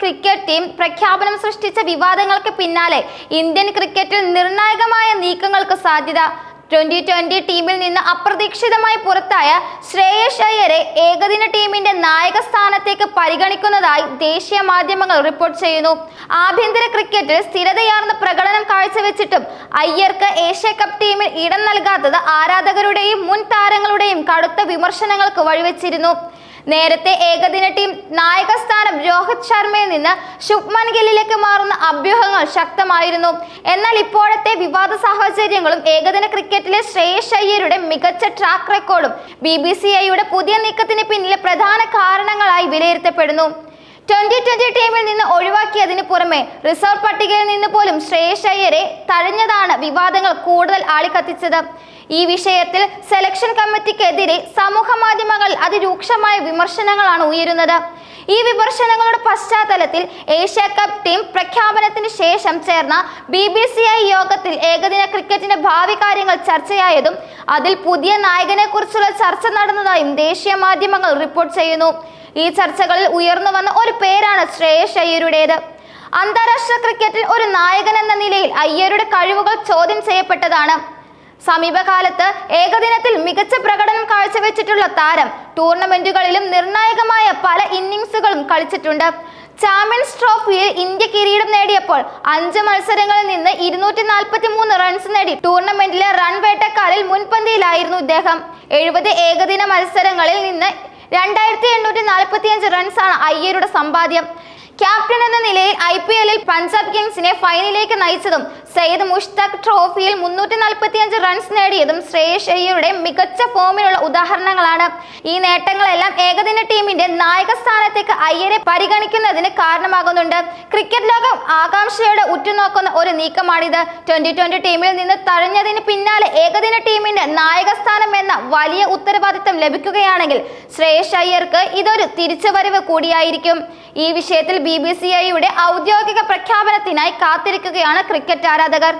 Cricket team പ്രഖ്യാപനം സൃഷ്ടിച്ച വിവാദങ്ങൾക്ക് പിന്നാലെ ഇന്ത്യൻ ക്രിക്കറ്റിൽ നിർണായകമായ നീക്കങ്ങൾക്ക് സാധ്യത. ട്വന്റി ട്വന്റി ടീമിൽ നിന്ന് അപ്രതീക്ഷിതമായി പുറത്തായ ശ്രേയസ് അയ്യരെ ഏകദിന ടീമിന്റെ നായക സ്ഥാനത്തേക്ക് പരിഗണിക്കുന്നതായി ദേശീയ മാധ്യമങ്ങൾ റിപ്പോർട്ട് ചെയ്യുന്നു. ആഭ്യന്തര ക്രിക്കറ്റിൽ സ്ഥിരതയാർന്ന പ്രകടനം കാഴ്ചവെച്ചിട്ടും അയ്യർക്ക് ഏഷ്യ കപ്പ് ടീമിൽ ഇടം നൽകാത്തത് ആരാധകരുടെയും മുൻ താരങ്ങളുടെയും കടുത്ത വിമർശനങ്ങൾക്ക് വഴിവെച്ചിരുന്നു. നേരത്തെ ഏകദിന ടീം നായക സ്ഥാനം രോഹിത് ശർമ്മയിൽ നിന്ന് ശുഭ്മൻ ഗില്ലിലേക്ക് മാറുന്ന അഭ്യൂഹങ്ങൾ ശക്തമായിരുന്നു. എന്നാൽ ഇപ്പോഴത്തെ വിവാദ സാഹചര്യങ്ങളും ഏകദിന ക്രിക്കറ്റിലെ ശ്രേയസ് അയ്യരുടെ മികച്ച ട്രാക്ക് റെക്കോർഡും ബി ബി സി ഐയുടെ പുതിയ നീക്കത്തിന് പിന്നിലെ പ്രധാന കാരണങ്ങളായി വിലയിരുത്തപ്പെടുന്നു. ട്വന്റി ട്വന്റി ടീമിൽ നിന്ന് ഒഴിവാക്കിയതിന് പുറമെ റിസർവ് പട്ടികയിൽ നിന്ന് പോലും ശ്രേയസ് അയ്യരെ തഴഞ്ഞതാണ് വിവാദങ്ങൾ കൂടുതൽ ആളിക്കത്തിച്ചത്. ഈ വിഷയത്തിൽ സെലക്ഷൻ കമ്മിറ്റിക്കെതിരെ സമൂഹ മാധ്യമങ്ങളിൽ അതിരൂക്ഷമായ വിമർശനങ്ങളാണ് ഉയരുന്നത്. ഈ വിമർശനങ്ങളുടെ പശ്ചാത്തലത്തിൽ ഏഷ്യ കപ്പ് ടീം പ്രഖ്യാപനത്തിന് ശേഷം ചേർന്ന ബി ബി സി ഐ യോഗത്തിൽ ഏകദിന ക്രിക്കറ്റിന്റെ ഭാവി കാര്യങ്ങൾ ചർച്ചയായതും അതിൽ പുതിയ നായകനെ കുറിച്ചുള്ള ചർച്ച നടന്നതായും ദേശീയ മാധ്യമങ്ങൾ റിപ്പോർട്ട് ചെയ്യുന്നു. ഈ ചർച്ചകളിൽ ഉയർന്നു വന്ന ഒരു പേരാണ് ശ്രേയസ് അയ്യരുടേത്. അന്താരാഷ്ട്ര ക്രിക്കറ്റിൽ ഒരു നായകൻ എന്ന നിലയിൽ അയ്യരുടെ കഴിവുകൾ ചോദ്യം ചെയ്യപ്പെട്ടതാണ്. സമീപകാലത്ത് ഏകദിനത്തിൽ മികച്ച പ്രകടനം കാഴ്ചവെച്ചിട്ടുള്ള താരം ടൂർണമെന്റുകളിലും നിർണായകമായ പല ഇന്നിങ്സുകളും കളിച്ചിട്ടുണ്ട്. ചാമ്പ്യൻസ് ട്രോഫിയിൽ ഇന്ത്യ കിരീടം നേടിയപ്പോൾ അഞ്ച് മത്സരങ്ങളിൽ നിന്ന് ഇരുന്നൂറ്റി നാൽപ്പത്തി മൂന്ന് റൺസ് നേടി ടൂർണമെന്റിലെ റൺ വേട്ടക്കാരിൽ മുൻപന്തിയിലായിരുന്നു ഇദ്ദേഹം. എഴുപത് ഏകദിന മത്സരങ്ങളിൽ നിന്ന് രണ്ടായിരത്തി എണ്ണൂറ്റി നാൽപ്പത്തി അഞ്ച് റൺസാണ് അയ്യരുടെ സമ്പാദ്യം. ക്യാപ്റ്റൻ എന്ന നിലയിൽ ഐ പി എല്ലിൽ പഞ്ചാബ് കിങ്സിനെ ഫൈനലിലേക്ക് നയിച്ചതും സയ്യിദ് മുഷ്താഖ് ട്രോഫിയിൽ മുന്നൂറ്റി നാൽപ്പത്തി അഞ്ച് റൺസ് നേടിയതും ശ്രേയസ് അയ്യരുടെ മികച്ച ഫോമിലുള്ള ഉദാഹരണങ്ങളാണ്. ഈ നേട്ടങ്ങളെല്ലാം ഏകദിന ടീമിന്റെ നായക സ്ഥാനത്തേക്ക് അയ്യരെ പരിഗണിക്കുന്നതിന് കാരണമാകുന്നുണ്ട്. ക്രിക്കറ്റ് ലോകം ആകാംക്ഷയോടെ ഉറ്റുനോക്കുന്ന ഒരു നീക്കമാണിത്. ട്വന്റി ട്വന്റി ടീമിൽ നിന്ന് തഴഞ്ഞതിന് പിന്നാലെ ഏകദിന ടീമിന്റെ നായക സ്ഥാനം എന്ന വലിയ ഉത്തരവാദിത്തം ലഭിക്കുകയാണെങ്കിൽ ശ്രേയസ് അയ്യർക്ക് ഇതൊരു തിരിച്ചുവരവ് കൂടിയായിരിക്കും. ഈ വിഷയത്തിൽ ബി ബി സി ഐയുടെ ഔദ്യോഗിക പ്രഖ്യാപനത്തിനായി കാത്തിരിക്കുകയാണ് ക്രിക്കറ്റ് ആരാധകർ.